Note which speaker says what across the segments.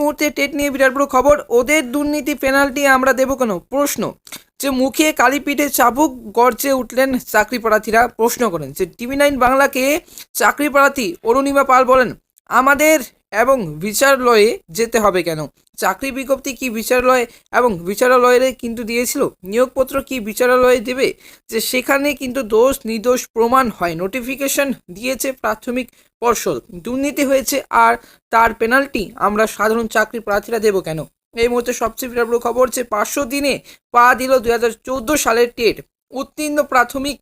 Speaker 1: মুহূর্তে টেট নিয়ে বিরাট বড় খবর, ওদের দুর্নীতি পেনাল্টি আমরা দেবো কেন প্রশ্ন? যে মুখে কালীপীঠে চাবুক গর্জে উঠলেন চাকরি প্রার্থীরা প্রশ্ন করেন। যে টিভি নাইন বাংলাকে চাকরি প্রার্থী অরুণিমা পাল বলেন, আমাদের এবং বিচারালয়ে যেতে হবে কেন? চাকরি বিজ্ঞপ্তি কি বিচারালয়ে এবং বিচারালয়ে কিন্তু দিয়েছিল? নিয়োগপত্র কি বিচারালয়ে দেবে? যে সেখানে কিন্তু দোষ নির্দোষ প্রমাণ হয়। নোটিফিকেশন দিয়েছে প্রাথমিক পর্ষদ। দুর্নীতি হয়েছে আর তার পেনাল্টি আমরা সাধারণ চাকরি প্রার্থীরা দেবো কেন? এই মুহূর্তে সবচেয়ে বিরাট খবর যে পাঁচশো দিনে পা দিল দুই হাজার চোদ্দ সালের টেট। উত্তীর্ণ প্রাথমিক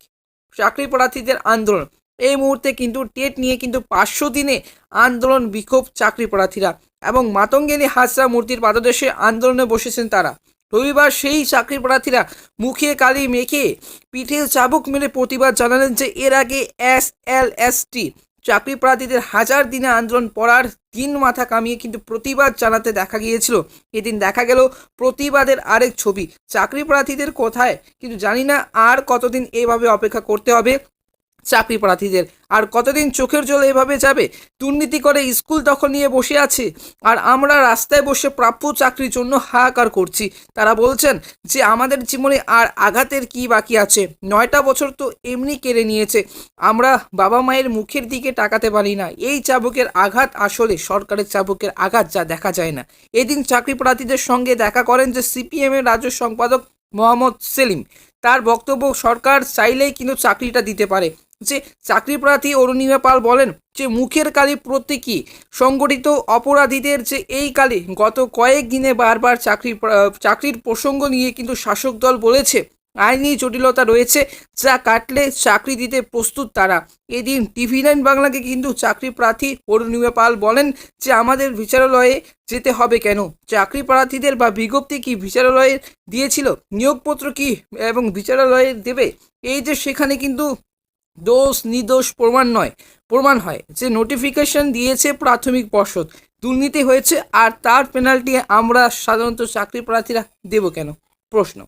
Speaker 1: চাকরি প্রার্থীদের আন্দোলন। এই মুহূর্তে কিন্তু টেট নিয়ে কিন্তু পাঁচশো দিনে আন্দোলন বিক্ষোভ চাকরি প্রার্থীরা এবং মাতঙ্গিনী হাসরা মূর্তির পাদদেশে আন্দোলনে বসেছেন তারা। রবিবার সেই চাকরি প্রার্থীরা মুখে কালি মেখে পিঠে চাবুক মেরে প্রতিবাদ জানালেন যে এর আগে এস এল এস টি চাকরি প্রার্থীদের হাজার দিনে আন্দোলন পড়ার দিন মাথা কামিয়ে কিন্তু প্রতিবাদ জানাতে দেখা গিয়েছিল। এদিন দেখা গেল প্রতিবাদের আরেক ছবি। চাকরি প্রার্থীদের কোথায় কিন্তু জানি না আর কতদিন এইভাবে অপেক্ষা করতে হবে। চাকরি প্রার্থীদের। আর কতদিন চোখের জল এভাবে যাবে? দুর্নীতি করে স্কুল দখল নিয়ে বসে আছে। আর আমরা রাস্তায় বসে প্রাপ্য চাকরির জন্য হাহাকার করছি। তারা বলছেন যে, আমাদের জীবনে আর আঘাতের কি বাকি আছে? নয়টা বছর তো এমনি কেড়ে নিয়েছে। আমরা বাবা মায়ের মুখের দিকে টাকাতে পারি না। এই চাবুকের আঘাত আসলে সরকারের চাবুকের আঘাত যা দেখা যায় না। এদিন চাকরি প্রার্থীদের সঙ্গে দেখা করেন যে, সিপিএম এর রাজ্য সম্পাদক মোহাম্মদ সেলিম। তার বক্তব্য, সরকার চাইলেই কিন্তু চাকরিটা দিতে পারে। যে চাকরি প্রার্থী অরুণিমা পাল বলেন যে মুখের কালি প্রতীকী, সংগঠিত অপরাধীদের যে এই কালে গত কয়েক দিনে বারবার চাকরি চাকরির প্রসঙ্গ নিয়ে কিন্তু শাসক দল বলেছে। আইনি জটিলতা রয়েছে, যা কাটলে চাকরি দিতে প্রস্তুত তারা। এদিন টিভি নাইন বাংলাকে কিন্তু চাকরি প্রার্থী অরুণিমা পাল বলেন যে আমাদের বিচারালয়ে যেতে হবে কেন? চাকরি প্রার্থীদের বা বিজ্ঞপ্তি কি বিচারালয়ে দিয়েছিল? নিয়োগপত্র কি এবং বিচারালয়ে দেবে? এই যে সেখানে কিন্তু দোষ নির্দোষ প্রমাণ নয়, প্রমাণ হয়। যে নোটিফিকেশন দিয়েছে প্রাথমিক পর্ষদ দুর্নীতি হয়েছে আর তার পেনাল্টি আমরা সাধারণত চাকরি প্রার্থীরা দেব কেন? প্রশ্ন।